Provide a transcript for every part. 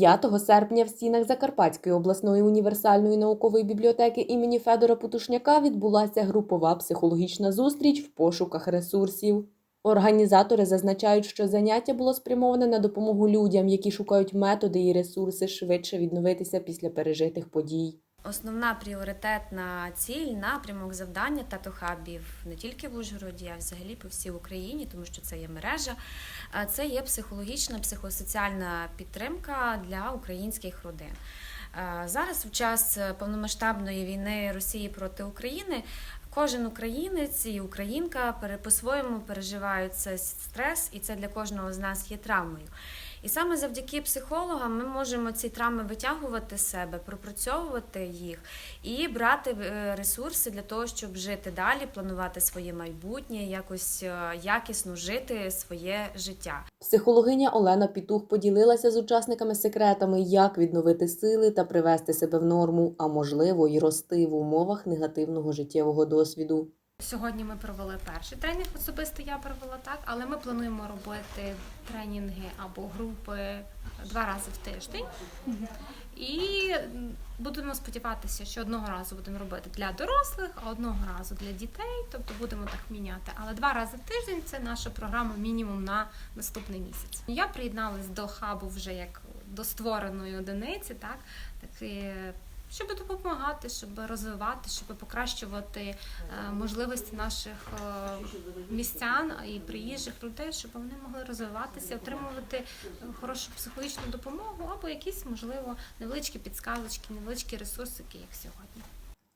5 серпня в стінах Закарпатської обласної універсальної наукової бібліотеки імені Федора Путушняка відбулася групова психологічна зустріч в пошуках ресурсів. Організатори зазначають, що заняття було спрямоване на допомогу людям, які шукають методи і ресурси швидше відновитися після пережитих подій. Основна пріоритетна ціль, напрямок завдання татохабів не тільки в Ужгороді, а взагалі по всій Україні, тому що це є мережа. Це є психологічна, психосоціальна підтримка для українських родин. Зараз, в час повномасштабної війни Росії проти України, кожен українець і українка по-своєму переживають цей стрес, і це для кожного з нас є травмою. І саме завдяки психологам ми можемо ці травми витягувати з себе, пропрацьовувати їх і брати е, ресурси для того, щоб жити далі, планувати своє майбутнє, якось е, якісно жити своє життя. Психологиня Олена Пітух поділилася з учасниками секретами, як відновити сили та привести себе в норму, а можливо й рости в умовах негативного життєвого досвіду. Сьогодні ми провели перший тренінг, особисто я провела так, але ми плануємо робити тренінги або групи два рази в тиждень. І будемо сподіватися, що одного разу будемо робити для дорослих, а одного разу для дітей, тобто будемо так міняти. Але два рази в тиждень це наша програма мінімум на наступний місяць. Я приєдналась до хабу вже як до створеної одиниці, так, таки, щоб допомагати, щоб розвивати, щоб покращувати е, можливості наших е, містян і приїжджих людей, щоб вони могли розвиватися, отримувати е, хорошу психологічну допомогу або якісь, можливо, невеличкі підсказочки, невеличкі ресурсики, як сьогодні.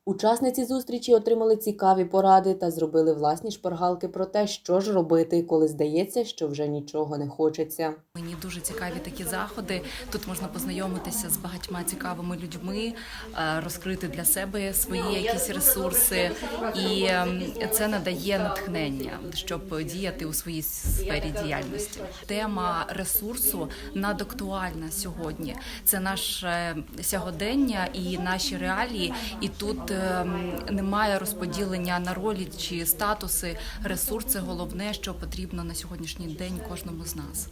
Учасниці зустрічі отримали цікаві поради та зробили власні шпаргалки про те, що ж робити, коли здається, що вже нічого не хочеться. Мені дуже цікаві такі заходи. Тут можна познайомитися з багатьма цікавими людьми, е, розкрити для себе свої якісь ресурси, і ем, це надає натхнення, щоб діяти у своїй сфері діяльності. Тема ресурсу надактуальна сьогодні. Це наше сьогодення і наші реалії. І тут ем, немає розподілення на ролі чи статуси. ресурси. головне, що потрібно на сьогоднішній день кожному з нас.